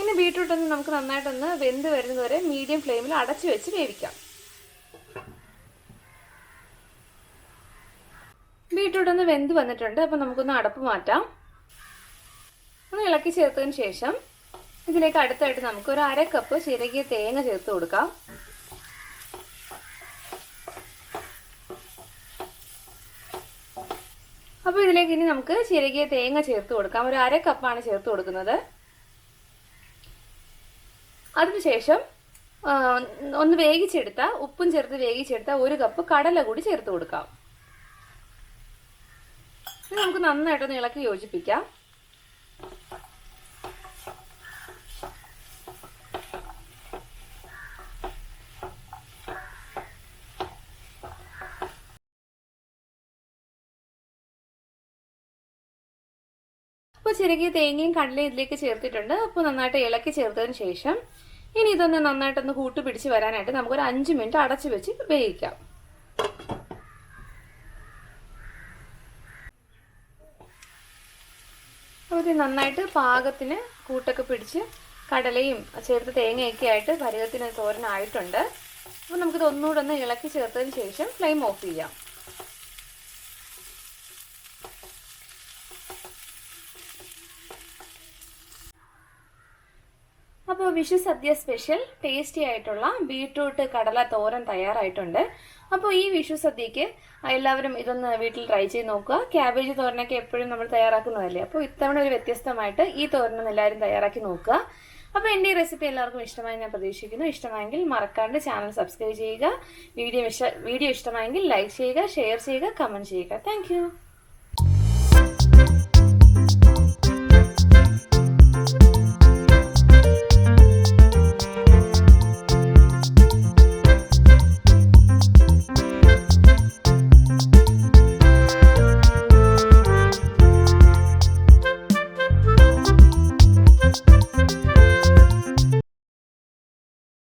ഇനി ബീട്രൂട്ട് ഒന്ന് നമുക്ക് നന്നായിട്ടൊന്ന് വെന്ത് വരുന്നത് വരെ മീഡിയം ഫ്ലെയിമിൽ അടച്ചു വെച്ച് വേവിക്കാം. ബീട്രൂട്ട് ഒന്ന് വെന്ത് വന്നിട്ടുണ്ട്. അപ്പോൾ നമുക്കൊന്ന് അടപ്പ് മാറ്റാം. ഒന്ന് ഇളക്കി ചേർത്തതിന് ശേഷം ഇതിലേക്ക് അടുത്തായിട്ട് നമുക്ക് ഒരു അര കപ്പ് ചിരകിയ തേങ്ങ ചേർത്ത് കൊടുക്കാം. അപ്പോൾ ഇതിലേക്ക് ഇനി നമുക്ക് ചിരകിയ തേങ്ങ ചേർത്ത് കൊടുക്കാം. ഒരു അര കപ്പാണ് ചേർത്ത് കൊടുക്കുന്നത്. അതിനുശേഷം ഒന്ന് വേവിച്ചെടുത്ത ഉപ്പും ചേർത്ത് വേവിച്ചെടുത്ത ഒരു കപ്പ് കടല കൂടി ചേർത്ത് കൊടുക്കാം. നമുക്ക് നന്നായിട്ടൊന്ന് ഇളക്കി യോജിപ്പിക്കാം. അപ്പോൾ ചെറുകിയ തേങ്ങയും കടലയും ഇതിലേക്ക് ചേർത്തിട്ടുണ്ട്. അപ്പോൾ നന്നായിട്ട് ഇളക്കി ചേർത്തതിന് ശേഷം ഇനി ഇതൊന്ന് നന്നായിട്ടൊന്ന് കൂട്ട് പിടിച്ച് വരാനായിട്ട് നമുക്കൊരു അഞ്ച് മിനിറ്റ് അടച്ചു വെച്ച് വേവിക്കാം. അപ്പൊ ഇത് നന്നായിട്ട് പാകത്തിന് കൂട്ടൊക്കെ പിടിച്ച് കടലയും ചേർത്ത് തേങ്ങയൊക്കെ ആയിട്ട് പരുവത്തിന് തോരനായിട്ടുണ്ട്. അപ്പോൾ നമുക്കിത് ഒന്നുകൂടെ ഒന്ന് ഇളക്കി ചേർത്തതിന് ശേഷം ഫ്ലെയിം ഓഫ് ചെയ്യാം. അപ്പോൾ വിഷു സദ്യ സ്പെഷ്യൽ ടേസ്റ്റി ആയിട്ടുള്ള ബീട്രൂട്ട് കടല തോരൻ തയ്യാറായിട്ടുണ്ട്. അപ്പോൾ ഈ വിഷു സദ്യക്ക് എല്ലാവരും ഇതൊന്ന് വീട്ടിൽ ട്രൈ ചെയ്ത് നോക്കുക. ക്യാബേജ് തോരനൊക്കെ എപ്പോഴും നമ്മൾ തയ്യാറാക്കുന്നതല്ലേ? അപ്പോൾ ഇത്തവണ ഒരു വ്യത്യസ്തമായിട്ട് ഈ തോരനും എല്ലാവരും തയ്യാറാക്കി നോക്കുക. അപ്പോൾ എന്റെ ഈ റെസിപ്പി എല്ലാവർക്കും ഇഷ്ടമായി ഞാൻ പ്രതീക്ഷിക്കുന്നു. ഇഷ്ടമായെങ്കിൽ മറക്കാണ്ട് ചാനൽ സബ്സ്ക്രൈബ് ചെയ്യുക. വീഡിയോ വീഡിയോ ഇഷ്ടമായെങ്കിൽ ലൈക്ക് ചെയ്യുക ഷെയർ ചെയ്യുക കമന്റ് ചെയ്യുക. താങ്ക്